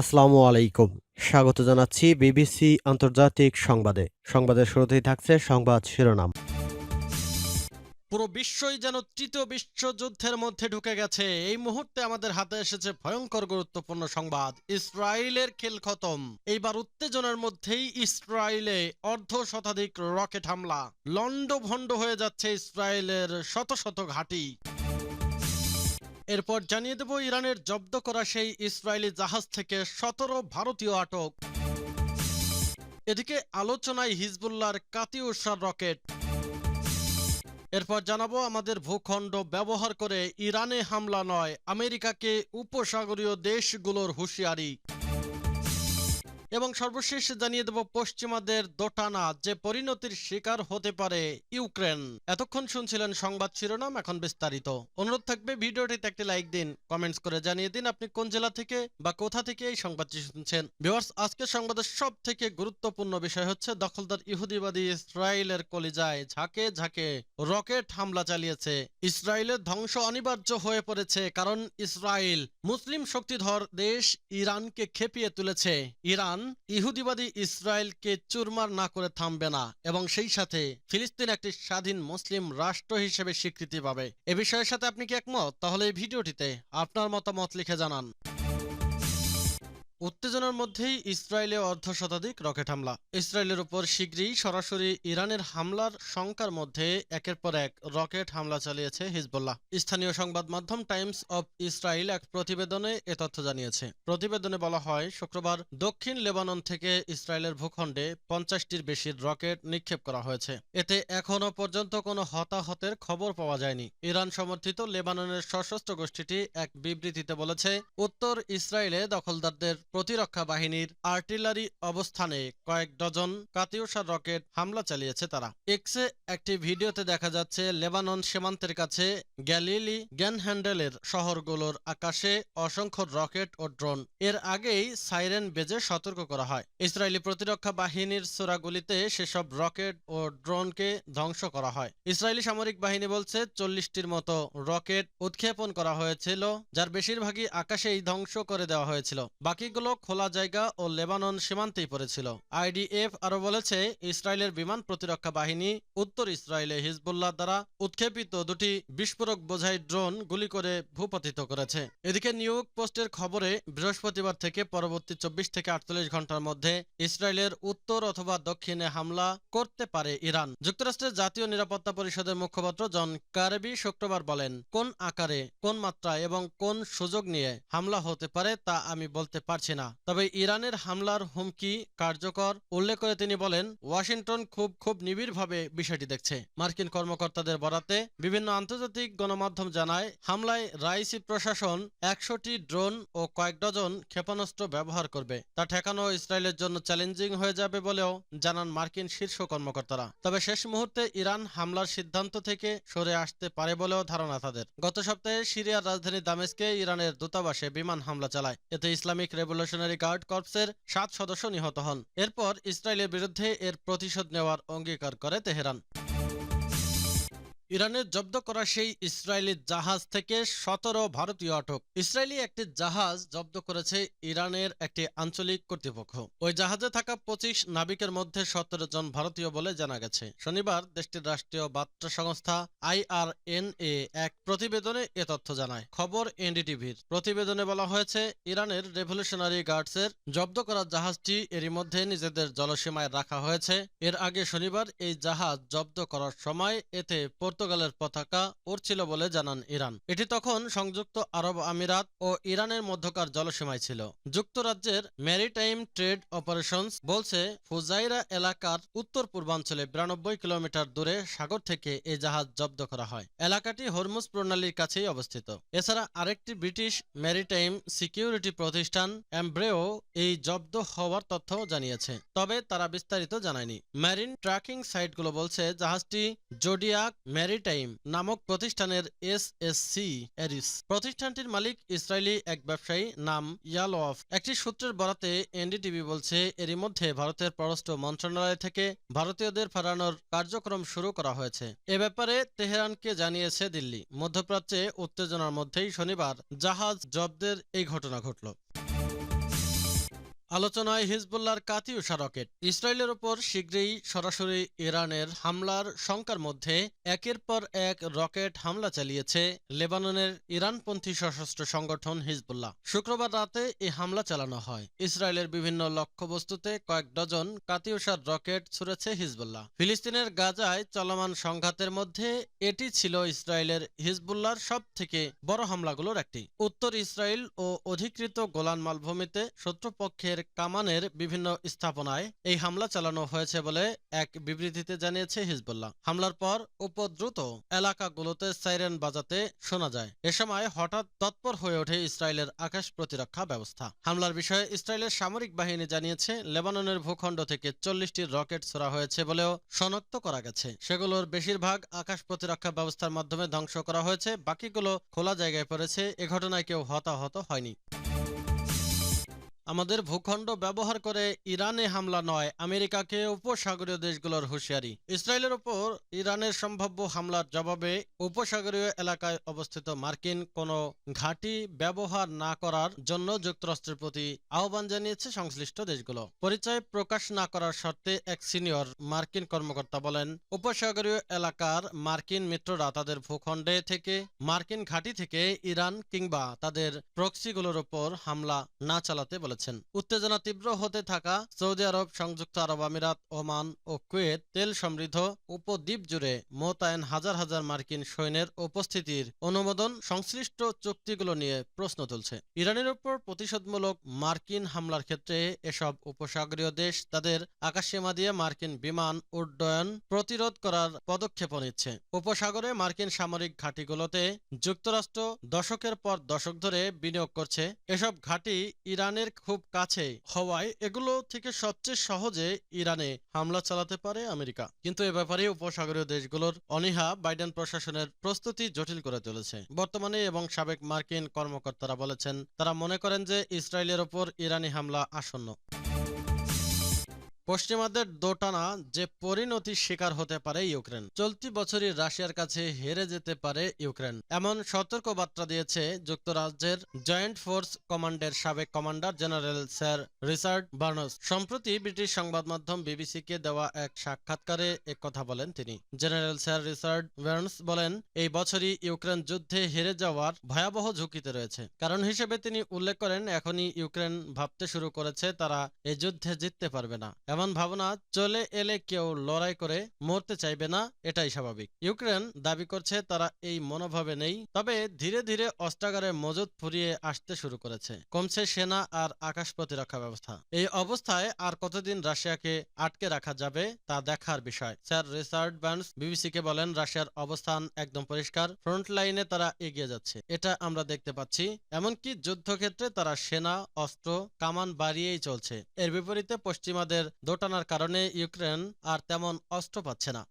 আসসালামু আলাইকুম। স্বাগত জানাচ্ছি বিবিসি আন্তর্জাতিক সংবাদে। সংবাদের শুরুতেই থাকছে সংবাদ শিরোনাম। পুরো বিশ্বই যেন তৃতীয় বিশ্বযুদ্ধের মধ্যে ঢুকে গেছে। এই মুহূর্তে আমাদের হাতে এসেছে ভয়ঙ্কর গুরুত্বপূর্ণ সংবাদ, ইসরায়েলের খেল খতম। এইবার উত্তেজনার মধ্যেই ইসরায়েলে অর্ধ শতাধিক রকেট হামলা। লন্ড ভন্ড হয়ে যাচ্ছে ইসরায়েলের শত শত ঘাঁটি। এরপর জানিয়ে দেব ইরানের জব্দ করা সেই ইসরায়েলি জাহাজ থেকে সতেরো ভারতীয় আটক। এদিকে আলোচনায় হিজবুল্লাহর কাতিউসার রকেট। এরপর জানাব আমাদের ভূখণ্ড ব্যবহার করে ইরানে হামলা নয়, আমেরিকাকে উপসাগরীয় দেশগুলোর হুঁশিয়ারি। এবং সর্বশেষ জানিয়ে দেব পশ্চিমাদের দোটানা, যে পরিণতির শিকার হতে পারে ইউক্রেন। এতক্ষণ শুনছিলেন সংবাদ শিরোনাম, এখন বিস্তারিত। অনুরোধ থাকবে ভিডিওটিতে একটি লাইক দিন, কমেন্টস করে জানিয়ে দিন আপনি কোন জেলা থেকে বা কোথা থেকে এই সংবাদটি শুনছেন। ভিউয়ার্স, আজকের সংবাদের সব থেকে গুরুত্বপূর্ণ বিষয় হচ্ছে, দখলদার ইহুদিবাদী ইসরায়েলের কলিজায় ঝাঁকে ঝাঁকে রকেট হামলা চালিয়েছে। ইসরায়েলের ধ্বংস অনিবার্য হয়ে পড়েছে, কারণ ইসরায়েল মুসলিম শক্তিধর দেশ ইরানকে খেপিয়ে তুলেছে। ইরান ইহুদিবাদী ইসরায়েলকে চুরমার না করে থামবে না এবং সেই সাথে ফিলিস্তিন একটি স্বাধীন মুসলিম রাষ্ট্র হিসেবে স্বীকৃতি পাবে। এ বিষয়ের সাথে আপনি কি একমত? তাহলে এই ভিডিওটিতে আপনার মতামত লিখে জানান। উত্তেজনার মধ্যেই ইসরায়েলে অর্ধ শতাধিক রকেট হামলা। ইসরায়েলের উপর শীঘ্রই সরাসরি ইরানের হামলার শঙ্কার মধ্যে একের পর এক রকেট হামলা চালিয়েছে হিজবুল্লাহ। স্থানীয় সংবাদ মাধ্যম টাইমস অব ইসরায়েল এক প্রতিবেদনে এ তথ্য জানিয়েছে। প্রতিবেদনে বলা হয়, শুক্রবার দক্ষিণ লেবানন থেকে ইসরায়েলের ভূখণ্ডে পঞ্চাশটির বেশি রকেট নিক্ষেপ করা হয়েছে। এতে এখনও পর্যন্ত কোনো হতাহতের খবর পাওয়া যায়নি। ইরান সমর্থিত লেবাননের সশস্ত্র গোষ্ঠীটি এক বিবৃতিতে বলেছে, উত্তর ইসরায়েলে দখলদারদের প্রতিরক্ষা বাহিনীর আর্টিলারি অবস্থানে কয়েক ডজন কাতিউসার রকেট হামলা চালিয়েছে তারা। এক্সে একটি ভিডিওতে দেখা যাচ্ছে, লেবানন সীমান্তের কাছে গ্যালিলি গ্যান হ্যান্ডেলের শহরগুলোর আকাশে অসংখ্য রকেট ও ড্রোন। এর আগেই সাইরেন বেজে সতর্ক করা হয়। ইসরায়েলি প্রতিরক্ষা বাহিনীর সোরাগুলিতে সেসব রকেট ও ড্রোনকে ধ্বংস করা হয়। ইসরায়েলি সামরিক বাহিনী বলছে, চল্লিশটির মতো রকেট উৎক্ষেপণ করা হয়েছিল, যার বেশিরভাগই আকাশেই ধ্বংস করে দেওয়া হয়েছিল। বাকিগুলো খোলা জায়গা ও লেবানন সীমান্তেই পড়েছিল। আইডিএফ আরও বলেছে, ইসরায়েলের বিমান প্রতিরক্ষা বাহিনী উত্তর ইসরায়েলে হিজবুল্লাহ দ্বারা উৎক্ষেপিত দুটি বিস্ফোরক বোঝাই ড্রোন গুলি করে ভূপতিত করেছে। এদিকে নিউইয়র্ক পোস্টের খবরে বৃহস্পতিবার থেকে পরবর্তী চব্বিশ থেকে আটচল্লিশ ঘণ্টার মধ্যে ইসরায়েলের উত্তর অথবা দক্ষিণে হামলা করতে পারে ইরান। যুক্তরাষ্ট্রের জাতীয় নিরাপত্তা পরিষদের মুখপাত্র জন কারেবি শুক্রবার বলেন, কোন আকারে, কোন মাত্রায় এবং কোন সুযোগ নিয়ে হামলা হতে পারে তা আমি বলতে পারছি না। তবে ইরানের হামলার হুমকি কার্যকর, উল্লেখ করে তিনি বলেন, ওয়াশিংটন খুব খুব নিবিড়ভাবে বিষয়টি দেখছে। মার্কিন কর্মকর্তাদের বরাতে বিভিন্ন আন্তর্জাতিক গণমাধ্যম জানায়, হামলায় রাইসি প্রশাসন একশোটি ড্রোন ও কয়েক ডজন ক্ষেপণাস্ত্র ব্যবহার করবে। তা ঠেকানো ইসরায়েলের জন্য চ্যালেঞ্জিং হয়ে যাবে বলেও জানান মার্কিন শীর্ষ কর্মকর্তারা। তবে শেষ মুহূর্তে ইরান হামলার সিদ্ধান্ত থেকে সরে আসতে পারে বলেও ধারণা তাদের। গত সপ্তাহে সিরিয়ার রাজধানী দামেস্কে ইরানের দূতাবাসে বিমান হামলা চালায়। এতে ইসলামিক রেভলিউশনারি গার্ড কর্পসের সাত সদস্য নিহত হন। এরপর ইসরায়েলের বিরুদ্ধে এর প্রতিশোধ নেওয়ার অঙ্গীকার করে তেহরান। ইরানের জব্দ করা সেই ইসরায়েলি জাহাজ থেকে সতেরো ভারতীয় আটক। ইসরায়েলি একটি জাহাজ জব্দ করেছে ইরানের একটি আঞ্চলিক কর্তৃপক্ষ। ওই জাহাজে থাকা পঁচিশ নাবিকের মধ্যে সতেরো জন ভারতীয় বলে জানা গেছে। শনিবার দেশটির রাষ্ট্রীয় বার্তা সংস্থা আইআরএনএ এক প্রতিবেদনে এ তথ্য জানায়। খবর এনডিটিভির। প্রতিবেদনে বলা হয়েছে, ইরানের রেভলিউশনারি গার্ডসের জব্দ করা জাহাজটি এরই মধ্যে নিজেদের জলসীমায় রাখা হয়েছে। এর আগে শনিবার এই জাহাজ জব্দ করার সময় এতে পর্তুগালের পতাকা উড়ছিল বলে জানান ইরান। এটি তখন সংযুক্ত আরব আমিরাত ও ইরানের মধ্যকার জলসীমায় ছিল। যুক্তরাজ্যের ম্যারিটাইম ট্রেড অপারেশনস বলছে, ফুজাইরা এলাকার উত্তর পূর্বাঞ্চলে বিরানব্বই কিলোমিটার দূরে সাগর থেকে এই জাহাজ জব্দ করা হয়। এলাকাটি হরমুজ প্রণালীর কাছেই অবস্থিত। এছাড়া আরেকটি ব্রিটিশ ম্যারিটাইম সিকিউরিটি প্রতিষ্ঠান অ্যাম্ব্রেও এই জব্দ হওয়ার তথ্য জানিয়েছে, তবে তারা বিস্তারিত জানায়নি। ম্যারিন ট্র্যাকিং সাইটগুলো বলছে, জাহাজটি জোডিয়াক ম্যারিটাইম নামক প্রতিষ্ঠানের এস এস সি, এরিস। প্রতিষ্ঠানটির মালিক ইসরায়েলি এক ব্যবসায়ী নাম ইয়ালোফ একটি সূত্রের বরাতে এনডিটিভি বলছে, এরই মধ্যে ভারতের পররাষ্ট্র মন্ত্রণালয় থেকে ভারতীয়দের ফেরানোর কার্যক্রম শুরু করা হয়েছে। এ ব্যাপারে তেহরানকে জানিয়েছে দিল্লি। মধ্যপ্রাচ্যে উত্তেজনার মধ্যেই শনিবার জাহাজ জব্দের এই ঘটনা ঘটল। আলোচনায় হিজবুল্লাহর কাতিউষা রকেট। ইসরায়েলের ওপর শীঘ্রই সরাসরি ইরানের হামলার শঙ্কার মধ্যে একের পর এক রকেট হামলা চালিয়েছে লেবাননের ইরানপন্থী সশস্ত্র সংগঠন হিজবুল্লাহ। শুক্রবার রাতে এই হামলা চালানো হয়। ইসরায়েলের বিভিন্ন লক্ষ্যবস্তুতে কয়েক ডজন কাতিউষার রকেট ছুড়েছে হিজবুল্লাহ। ফিলিস্তিনের গাজায় চলমান সংঘাতের মধ্যে এটি ছিল ইসরায়েলের হিজবুল্লাহর সব থেকে বড় হামলাগুলোর একটি। উত্তর ইসরায়েল ও অধিকৃত গোলান মালভূমিতে শত্রুপক্ষের কামানের বিভিন্ন স্থাপনায় এই হামলা চালানো হয়েছে বলে এক বিবৃতিতে জানিয়েছে হিজবুল্লাহ। হামলার পর উপদ্রুত এলাকাগুলোতে সাইরেন বাজাতে শোনা যায়। এ সময় হঠাৎ তৎপর হয়ে ওঠে ইসরায়েলের আকাশ প্রতিরক্ষা ব্যবস্থা। হামলার বিষয়ে ইসরায়েলের সামরিক বাহিনী জানিয়েছে, লেবাননের ভূখণ্ড থেকে চল্লিশটি রকেট ছোড়া হয়েছে বলেও শনাক্ত করা গেছে। সেগুলোর বেশিরভাগ আকাশ প্রতিরক্ষা ব্যবস্থার মাধ্যমে ধ্বংস করা হয়েছে, বাকিগুলো খোলা জায়গায় পড়েছে। এ ঘটনায় কেউ হতাহত হয়নি। আমাদের ভূখণ্ড ব্যবহার করে ইরানে হামলা নয়, আমেরিকাকে উপসাগরীয় দেশগুলোর হুঁশিয়ারি। ইসরায়েলের উপর ইরানের সম্ভাব্য হামলার জবাবে উপসাগরীয় এলাকায় অবস্থিত মার্কিন কোনো ঘাঁটি ব্যবহার না করার জন্য যুক্তরাষ্ট্রের প্রতি আহ্বান জানিয়েছে সংশ্লিষ্ট দেশগুলো। পরিচয় প্রকাশ না করার শর্তে এক সিনিয়র মার্কিন কর্মকর্তা বলেন, উপসাগরীয় এলাকার মার্কিন মিত্ররা তাদের ভূখণ্ডে থেকে, মার্কিন ঘাঁটি থেকে ইরান কিংবা তাদের প্রক্সিগুলোর উপর হামলা না চালাতে বলেছেন। উত্তেজনা তীব্র হতে থাকা সৌদি আরব, সংযুক্ত আরব আমিরাত, ওমান ও কুয়েত তেল সমৃদ্ধ উপদ্বীপ জুড়ে মোতায়েন হাজার হাজার মার্কিন সৈন্যের উপস্থিতির অনুমোদন সংশ্লিষ্ট চুক্তিগুলো নিয়ে প্রশ্ন তুলছে। ইরানের উপর প্রতিশোধমূলক মার্কিন হামলার ক্ষেত্রে এসব উপসাগরীয় দেশ তাদের আকাশসীমা দিয়ে মার্কিন বিমান উড্ডয়ন প্রতিরোধ করার পদক্ষেপ নিচ্ছে। উপসাগরে মার্কিন সামরিক ঘাঁটিগুলোতে যুক্তরাষ্ট্র দশকের পর দশক ধরে বিনিয়োগ করছে। এসব ঘাঁটি ইরানের খুব কাছে হওয়ায় এগুলো থেকে সবচেয়ে সহজে ইরানে হামলা চালাতে পারে আমেরিকা। কিন্তু এ ব্যাপারে উপসাগরীয় দেশগুলোর অনীহা বাইডেন প্রশাসনের প্রস্তুতি জটিল করে তুলেছে। বর্তমানে এবং সাবেক মার্কিন কর্মকর্তারা বলেছেন, তারা মনে করেন যে ইসরায়েলের ওপর ইরানি হামলা আসন্ন। পশ্চিমাদের দোটানা যে পরিণতির শিকার হতে পারে ইউক্রেন। চলতি বছরই রাশিয়ার কাছে হেরে যেতে পারে ইউক্রেন। এমন সতর্ক বার্তা দিয়েছে যুক্তরাজ্যের জয়েন্ট ফোর্স কমান্ডের সাবেক commander general sir Richard Burns. সম্প্রতি ব্রিটিশ সংবাদ মাধ্যম বিবিসিকে দেওয়া এক সাক্ষাৎকারে এক কথা বলেন তিনি। জেনারেল স্যার রিচার্ড বার্নস বলেন, এই বছরই ইউক্রেন যুদ্ধে হেরে যাওয়ার ভয়াবহ ঝুঁকিতে রয়েছে। কারণ হিসেবে তিনি উল্লেখ করেন, এখনই ইউক্রেন ভাবতে শুরু করেছে তারা এই যুদ্ধে জিততে পারবে না। এমন ভাবনা চলে এলে কেউ লড়াই করে মরতে চাইবে না, এটাই স্বাভাবিক। ইউক্রেন দাবি করছে তারা এই মনোভাবে নেই, তবে ধীরে ধীরে অস্ত্রাগারে মজুদ ফুরিয়ে আসতে শুরু করেছে। কমছে সেনা আর আকাশ প্রতিরক্ষা ব্যবস্থা। এই অবস্থায় আর কতদিন রাশিয়াকে আটকে রাখা যাবে তা দেখার বিষয়। স্যার রিচার্ড বার্নস, বিবিসিকে বলেন, রাশিয়ার অবস্থান একদম পরিষ্কার ফ্রন্ট লাইনে তারা এগিয়ে যাচ্ছে। এটা আমরা দেখতে পাচ্ছি, এমনকি যুদ্ধক্ষেত্রে তারা সেনা, অস্ত্র, কামান বাড়িয়েই চলছে। এর বিপরীতে পশ্চিমাদের দোটানার কারণে ইউক্রেন আর তেমন অস্ত্র পাচ্ছে না।